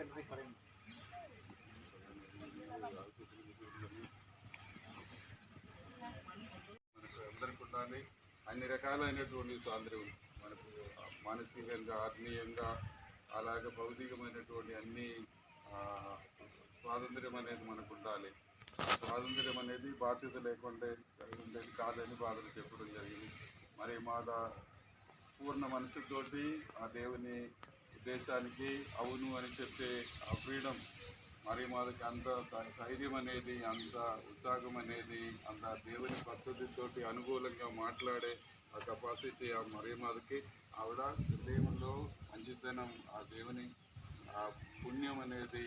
మనకు అందరికి ఉండాలి అన్ని రకాలైనటువంటి స్వాతంత్ర్యం మనకు మానసికంగా ఆత్మీయంగా అలాగే భౌతికమైనటువంటి అన్ని స్వాతంత్ర్యం అనేది మనకు ఉండాలి స్వాతంత్ర్యం అనేది బాధ్యత లేకుండా ఉండేది కాదని బాధలు చెప్పడం జరిగింది. మరి మా పూర్ణ మనసుతోటి ఆ దేవుని దేశానికి అవును అని చెప్పే ఆ ఫ్రీడమ్ మరి మాకు అంత ధైర్యం అనేది అంత ఉత్సాహం అనేది అంత దేవుని పద్ధతితోటి అనుకూలంగా మాట్లాడే ఆ కెపాసిటీ ఆ మరి మాదకి ఆవిడ దేవుల్లో మంచితనం ఆ దేవుని ఆ పుణ్యం అనేది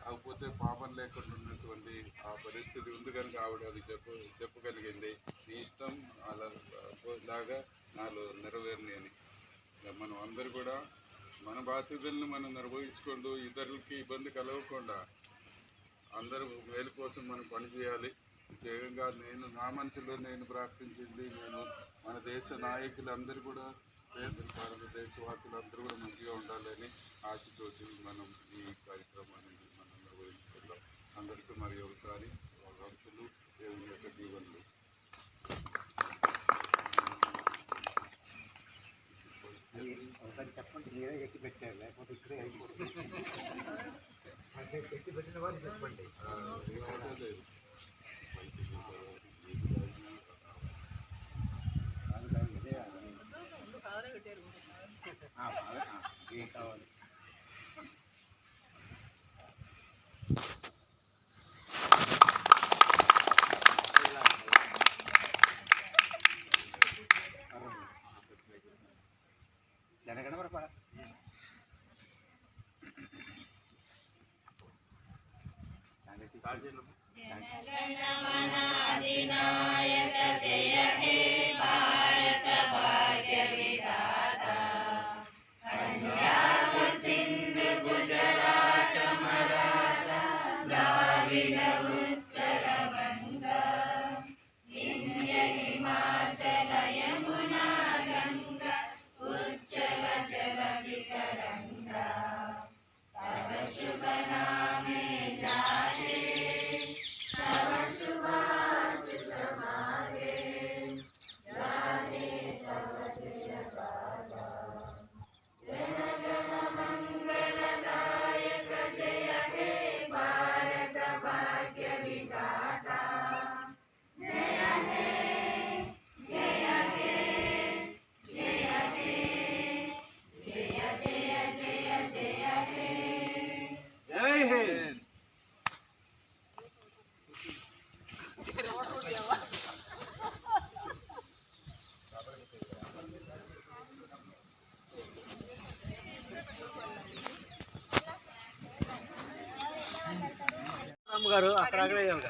కాకపోతే పాపం లేకుండా ఉన్నటువంటి ఆ పరిస్థితి ఉంది కనుక ఆవిడ అది చెప్ప చెప్పగలిగింది నీ ఇష్టం అలా లాగా నాలో నెరవేరని అని మనం అందరు కూడా మన బాధ్యతలను మనం నిర్వహించుకుంటూ ఇతరులకి ఇబ్బంది కలగకుండా అందరూ మేలు కోసం మనం పనిచేయాలి ముఖ్యంగా నేను నా మనసులో నేను ప్రార్థించింది నేను మన దేశ నాయకులు అందరూ కూడా దేశ భారతదేశ అందరూ కూడా మంచిగా ఉండాలని ఆశతోటి మనం ఈ కార్యక్రమాన్ని మనం నిర్వహించుకుందాం. అందరికీ మరి ఒకసారి వంశులు దేవుని యొక్క దీవెనలు. చెప్పండి మీరే ఎక్కి పెట్టారు లేకపోతే ఇక్కడే అయిపోతుంది అంటే ఎక్కి పెట్టిన వాళ్ళు చెప్పండి ఆ, ఏమీ లేదు. అమ్మగారు అక్కడ అక్కడే మీరు